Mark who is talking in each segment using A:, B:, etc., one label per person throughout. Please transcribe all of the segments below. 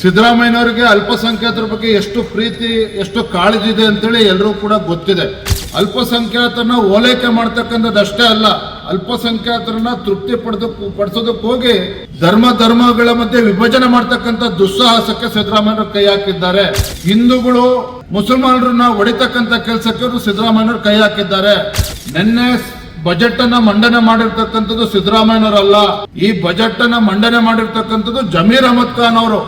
A: ಸಿದ್ದರಾಮಯ್ಯನವರಿಗೆ ಅಲ್ಪಸಂಖ್ಯಾತರ ಬಗ್ಗೆ ಎಷ್ಟು ಪ್ರೀತಿ, ಎಷ್ಟು ಕಾಳಜಿ ಇದೆ ಅಂತೇಳಿ ಎಲ್ಲರೂ ಕೂಡ ಗೊತ್ತಿದೆ. ಅಲ್ಪಸಂಖ್ಯಾತರನ್ನ ಓಲೈಕೆ ಮಾಡ್ತಕ್ಕಂಥದ್ದು ಅಷ್ಟೇ ಅಲ್ಲ, ಅಲ್ಪಸಂಖ್ಯಾತರನ್ನ ತೃಪ್ತಿ ಪಡೆದು, ಪಡಿಸೋದಕ್ಕೆ ಹೋಗಿ ಧರ್ಮ, ಧರ್ಮಗಳ ಮಧ್ಯೆ ವಿಭಜನೆ ಮಾಡ್ತಕ್ಕಂಥ ದುಸ್ಸಾಹಸಕ್ಕೆ ಸಿದ್ದರಾಮಯ್ಯವರು ಕೈ ಹಾಕಿದ್ದಾರೆ. ಹಿಂದೂಗಳು, ಮುಸಲ್ಮಾನರನ್ನ ಹೊಡಿತಕ್ಕಂಥ ಕೆಲಸಕ್ಕೆ ಇವರು ಸಿದ್ದರಾಮಯ್ಯನವರು ಕೈ ಹಾಕಿದ್ದಾರೆ. ನಿನ್ನೆ ಬಜೆಟ್ ಅನ್ನ ಮಂಡನೆ ಮಾಡಿರ್ತಕ್ಕಂಥದ್ದು ಸಿದ್ದರಾಮಯ್ಯನವರಲ್ಲ. ಈ ಬಜೆಟ್ ಅನ್ನ ಮಂಡನೆ ಮಾಡಿರ್ತಕ್ಕಂಥದ್ದು ಜಮೀರ್ ಅಹಮದ್ ಖಾನ್ ಅವರು.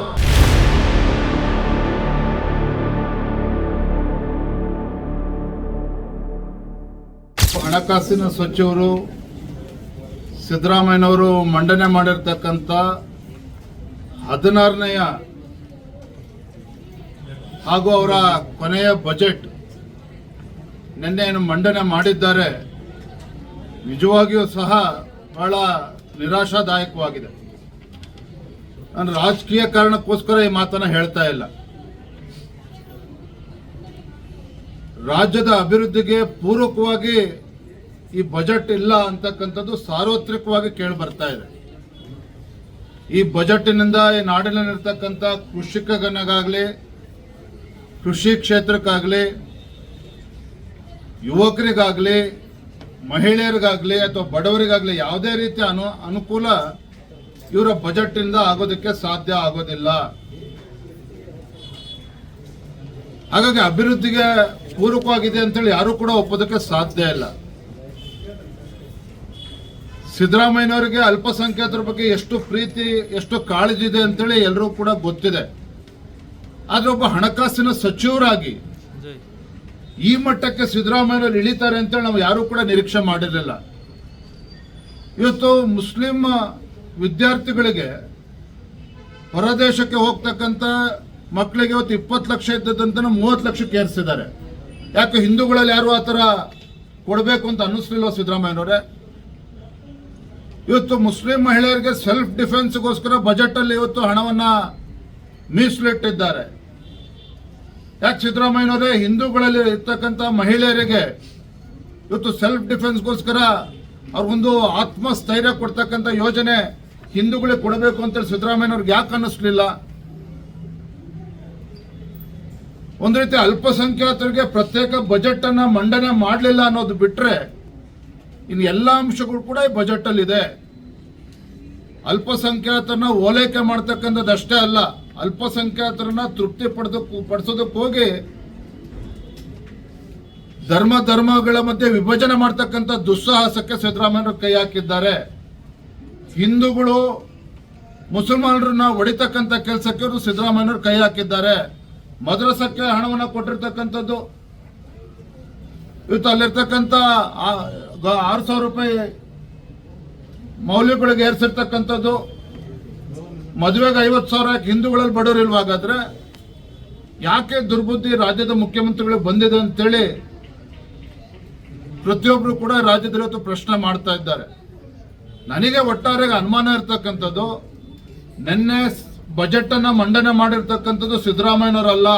A: ಹಣಕಾಸಿನ ಸಚಿವರು, ಸಿದ್ದರಾಮಯ್ಯನವರು ಮಂಡನೆ ಮಾಡಿರ್ತಕ್ಕಂಥ ಹದಿನಾರನೆಯ ಹಾಗೂ ಅವರ ಕೊನೆಯ ಬಜೆಟ್ ನಿನ್ನೆ ಏನು ಮಂಡನೆ ಮಾಡಿದ್ದಾರೆ, ನಿಜವಾಗಿಯೂ ಸಹ ಬಹಳ ನಿರಾಶಾದಾಯಕವಾಗಿದೆ. ನಾನು ರಾಜಕೀಯ ಕಾರಣಕ್ಕೋಸ್ಕರ ಈ ಮಾತನ್ನು ಹೇಳ್ತಾ ಇಲ್ಲ. ರಾಜ್ಯದ ಅಭಿವೃದ್ಧಿಗೆ ಪೂರಕವಾಗಿ ಈ ಬಜೆಟ್ ಇಲ್ಲ ಅಂತಕ್ಕಂಥದ್ದು ಸಾರ್ವತ್ರಿಕವಾಗಿ ಕೇಳಿ ಬರ್ತಾ ಇದೆ. ಈ ಬಜೆಟ್ನಿಂದ ಈ ನಾಡಿನಲ್ಲಿರ್ತಕ್ಕಂಥ ಕೃಷಿಕಗನಿಗಾಗಲಿ, ಕೃಷಿ ಕ್ಷೇತ್ರಕ್ಕಾಗಲಿ, ಯುವಕರಿಗಾಗಲಿ, ಮಹಿಳೆಯರಿಗಾಗಲಿ ಅಥವಾ ಬಡವರಿಗಾಗಲಿ ಯಾವುದೇ ರೀತಿಯ ಅನು, ಅನುಕೂಲ ಇವರ ಬಜೆಟ್ನಿಂದ ಆಗೋದಕ್ಕೆ ಸಾಧ್ಯ ಆಗೋದಿಲ್ಲ. ಹಾಗಾಗಿ ಅಭಿವೃದ್ಧಿಗೆ ಪೂರಕವಾಗಿದೆ ಅಂತೇಳಿ ಯಾರು ಕೂಡ ಒಪ್ಪೋದಕ್ಕೆ ಸಾಧ್ಯ ಇಲ್ಲ. ಸಿದ್ದರಾಮಯ್ಯನವರಿಗೆ ಅಲ್ಪಸಂಖ್ಯಾತರ ಬಗ್ಗೆ ಎಷ್ಟು ಪ್ರೀತಿ ಎಷ್ಟು ಕಾಳಜಿ ಇದೆ ಅಂತೇಳಿ ಎಲ್ಲರೂ ಕೂಡ ಗೊತ್ತಿದೆ. ಆದರೆ ಒಬ್ಬ ಹಣಕಾಸಿನ ಸಚಿವರಾಗಿ ಈ ಮಟ್ಟಕ್ಕೆ ಸಿದ್ದರಾಮಯ್ಯನವರು ಇಳಿತಾರೆ ಅಂತೇಳಿ ನಾವು ಯಾರು ಕೂಡ ನಿರೀಕ್ಷೆ ಮಾಡಿರಲಿಲ್ಲ. ಇವತ್ತು ಮುಸ್ಲಿಂ ವಿದ್ಯಾರ್ಥಿಗಳಿಗೆ ಹೊರದೇಶಕ್ಕೆ ಹೋಗ್ತಕ್ಕಂಥ ಮಕ್ಕಳಿಗೆ ಇವತ್ತು ಇಪ್ಪತ್ತು ಲಕ್ಷ ಇದ್ದದಂತ ಮೂವತ್ತು ಲಕ್ಷಕ್ಕೆ ಏರಿಸಿದ್ದಾರೆ. ಯಾಕೆ ಹಿಂದೂಗಳಲ್ಲಿ ಯಾರು ಆ ಥರ ಕೊಡಬೇಕು ಅಂತ ಅನ್ನಿಸ್ಲಿಲ್ಲ ಸಿದ್ದರಾಮಯ್ಯನವರೇ? ಇವತ್ತು ಮುಸ್ಲಿಂ ಮಹಿಳೆಯರಿಗೆ ಸೆಲ್ಫ್ ಡಿಫೆನ್ಸ್ಗೋಸ್ಕರ ಬಜೆಟ್ ಅಲ್ಲಿ ಇವತ್ತು ಹಣವನ್ನ ಮೀಸಲಿಟ್ಟಿದ್ದಾರೆ. ಯಾಕೆ ಸಿದ್ದರಾಮಯ್ಯನವರೇ? ಹಿಂದೂಗಳಲ್ಲಿ ಇರ್ತಕ್ಕಂಥ ಮಹಿಳೆಯರಿಗೆ ಇವತ್ತು ಸೆಲ್ಫ್ ಡಿಫೆನ್ಸ್ಗೋಸ್ಕರ ಅವ್ರಿಗೊಂದು ಆತ್ಮಸ್ಥೈರ್ಯ ಕೊಡ್ತಕ್ಕಂಥ ಯೋಜನೆ ಹಿಂದೂಗಳಿಗೆ ಕೊಡಬೇಕು ಅಂತೇಳಿ ಸಿದ್ದರಾಮಯ್ಯನವ್ರಿಗೆ ಯಾಕೆ ಅನ್ನಿಸ್ಲಿಲ್ಲ? ಒಂದು ರೀತಿ ಅಲ್ಪಸಂಖ್ಯಾತರಿಗೆ ಪ್ರತ್ಯೇಕ ಬಜೆಟ್ ಅನ್ನ ಮಂಡನೆ ಮಾಡಲಿಲ್ಲ ಅನ್ನೋದು ಬಿಟ್ರೆ ಇನ್ನು ಎಲ್ಲ ಅಂಶಗಳು ಕೂಡ ಈ ಇದೆ ಅಲ್ಪಸಂಖ್ಯಾತರನ್ನ ಓಲೈಕೆ ಮಾಡ್ತಕ್ಕಂಥದ್ದು ಅಷ್ಟೇ ಅಲ್ಲ, ಅಲ್ಪಸಂಖ್ಯಾತರನ್ನ ತೃಪ್ತಿ ಪಡೆದ ಪಡಿಸೋದಕ್ಕೆ ಹೋಗಿ ಧರ್ಮ ಧರ್ಮಗಳ ಮಧ್ಯೆ ವಿಭಜನೆ ಮಾಡ್ತಕ್ಕಂಥ ದುಸ್ಸಾಹಸಕ್ಕೆ ಸಿದ್ದರಾಮಯ್ಯರು ಕೈ ಹಾಕಿದ್ದಾರೆ. ಹಿಂದೂಗಳು, ಮುಸಲ್ಮಾನರನ್ನ ಹೊಡಿತಕ್ಕಂಥ ಕೆಲಸಕ್ಕೆ ಸಿದ್ದರಾಮಯ್ಯರು ಕೈ ಹಾಕಿದ್ದಾರೆ. ಮದ್ರಸಕ್ಕೆ ಹಣವನ್ನು ಕೊಟ್ಟಿರ್ತಕ್ಕಂಥದ್ದು ಇವತ್ತು ಅಲ್ಲಿರ್ತಕ್ಕಂಥ ಆರು ಸಾವಿರ ರೂಪಾಯಿ ಮೌಲ್ಯಗಳಿಗೆ ಏರ್ಸಿರ್ತಕ್ಕಂಥದ್ದು, ಮದುವೆಗೆ ಐವತ್ತು ಸಾವಿರ ಹಿಂದೂಗಳಲ್ಲಿ ಬಡವರು ಇಲ್ವಾಗಾದ್ರೆ ಯಾಕೆ ದುರ್ಬುದ್ಧಿ ರಾಜ್ಯದ ಮುಖ್ಯಮಂತ್ರಿಗಳಿಗೆ ಬಂದಿದೆ ಅಂತೇಳಿ ಪ್ರತಿಯೊಬ್ಬರು ಕೂಡ ರಾಜ್ಯದಲ್ಲಿ ಇವತ್ತು ಪ್ರಶ್ನೆ ಮಾಡ್ತಾ ಇದ್ದಾರೆ. ನನಗೆ ಒಟ್ಟಾರೆಗೆ ಅನುಮಾನ ಇರ್ತಕ್ಕಂಥದ್ದು, ನಿನ್ನೆ ಬಜೆಟ್ ಅನ್ನ ಮಂಡನೆ ಮಾಡಿರ್ತಕ್ಕಂಥದ್ದು ಸಿದ್ದರಾಮಯ್ಯನವರಲ್ಲ.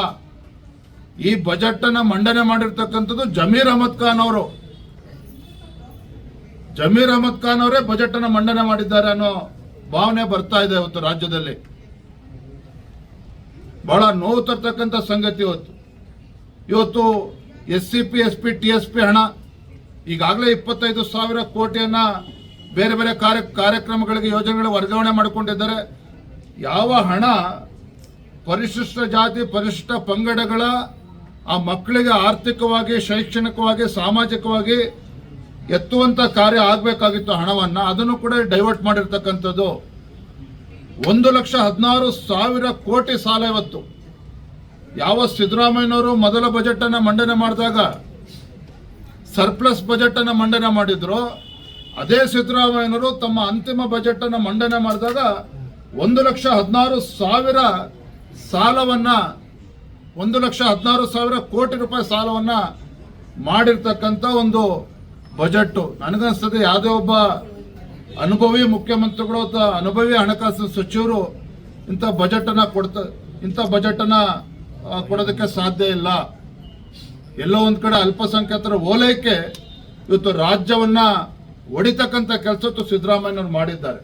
A: ಈ ಬಜೆಟ್ ಅನ್ನ ಮಂಡನೆ ಮಾಡಿರ್ತಕ್ಕಂಥದ್ದು ಜಮೀರ್ ಅಹಮದ್ ಖಾನ್ ಅವರು. ಜಮೀರ್ ಅಹಮದ್ ಖಾನ್ ಅವರೇ ಬಜೆಟ್ ಅನ್ನ ಮಂಡನೆ ಮಾಡಿದ್ದಾರೆ ಅನ್ನೋ ಭಾವನೆ ಬರ್ತಾ ಇದೆ ಇವತ್ತು ರಾಜ್ಯದಲ್ಲಿ. ಬಹಳ ನೋವು ತರ್ತಕ್ಕಂಥ ಸಂಗತಿ ಇವತ್ತು. ಇವತ್ತು S C P S P T S P ಹಣ ಈಗಾಗಲೇ ಇಪ್ಪತ್ತೈದು ಸಾವಿರ ಕೋಟಿಯನ್ನ ಬೇರೆ ಬೇರೆ ಕಾರ್ಯ, ಕಾರ್ಯಕ್ರಮಗಳಿಗೆ, ಯೋಜನೆಗಳಿಗೆ ವರ್ಗಾವಣೆ ಮಾಡಿಕೊಂಡಿದ್ದಾರೆ. ಯಾವ ಹಣ ಪರಿಶಿಷ್ಟ ಜಾತಿ, ಪರಿಶಿಷ್ಟ ಪಂಗಡಗಳ ಆ ಮಕ್ಕಳಿಗೆ ಆರ್ಥಿಕವಾಗಿ, ಶೈಕ್ಷಣಿಕವಾಗಿ, ಸಾಮಾಜಿಕವಾಗಿ ಎತ್ತುವಂತ ಕಾರ್ಯ ಆಗಬೇಕಾಗಿತ್ತು ಹಣವನ್ನ, ಅದನ್ನು ಕೂಡ ಡೈವರ್ಟ್ ಮಾಡಿರ್ತಕ್ಕಂಥದ್ದು. ಒಂದು ಲಕ್ಷ ಹದಿನಾರು ಸಾವಿರ ಕೋಟಿ ಸಾಲ ಇವತ್ತು. ಯಾವ ಸಿದ್ದರಾಮಯ್ಯನವರು ಮೊದಲ ಬಜೆಟ್ ಅನ್ನ ಮಂಡನೆ ಮಾಡಿದಾಗ ಸರ್ಪ್ಲಸ್ ಬಜೆಟ್ ಅನ್ನ ಮಂಡನೆ ಮಾಡಿದ್ರು, ಅದೇ ಸಿದ್ದರಾಮಯ್ಯನವರು ತಮ್ಮ ಅಂತಿಮ ಬಜೆಟ್ ಅನ್ನ ಮಂಡನೆ ಮಾಡಿದಾಗ ಒಂದು ಲಕ್ಷ ಹದಿನಾರು ಸಾವಿರ ಸಾಲವನ್ನ ಒಂದು ಲಕ್ಷ ಹದಿನಾರು ಸಾವಿರ ಕೋಟಿ ರೂಪಾಯಿ ಸಾಲವನ್ನ ಮಾಡಿರ್ತಕ್ಕಂಥ ಒಂದು ಬಜೆಟ್. ನನಗನ್ಸ್ತದೆ ಯಾವುದೇ ಒಬ್ಬ ಅನುಭವಿ ಮುಖ್ಯಮಂತ್ರಿಗಳು ಅಥವಾ ಅನುಭವಿ ಹಣಕಾಸು ಸಚಿವರು ಇಂಥ ಬಜೆಟ್ ಅನ್ನ ಕೊಡ್ತ ಇಂಥ ಬಜೆಟ್ ಅನ್ನ ಆ, ಕೊಡೋದಕ್ಕೆ ಸಾಧ್ಯ ಇಲ್ಲ. ಎಲ್ಲೋ ಒಂದು ಕಡೆ ಅಲ್ಪಸಂಖ್ಯಾತರ ಓಲೈಕೆ ಇವತ್ತು ರಾಜ್ಯವನ್ನ ಹೊಡಿತಕ್ಕಂಥ ಕೆಲಸ ಸಿದ್ದರಾಮಯ್ಯನವರು ಮಾಡಿದ್ದಾರೆ.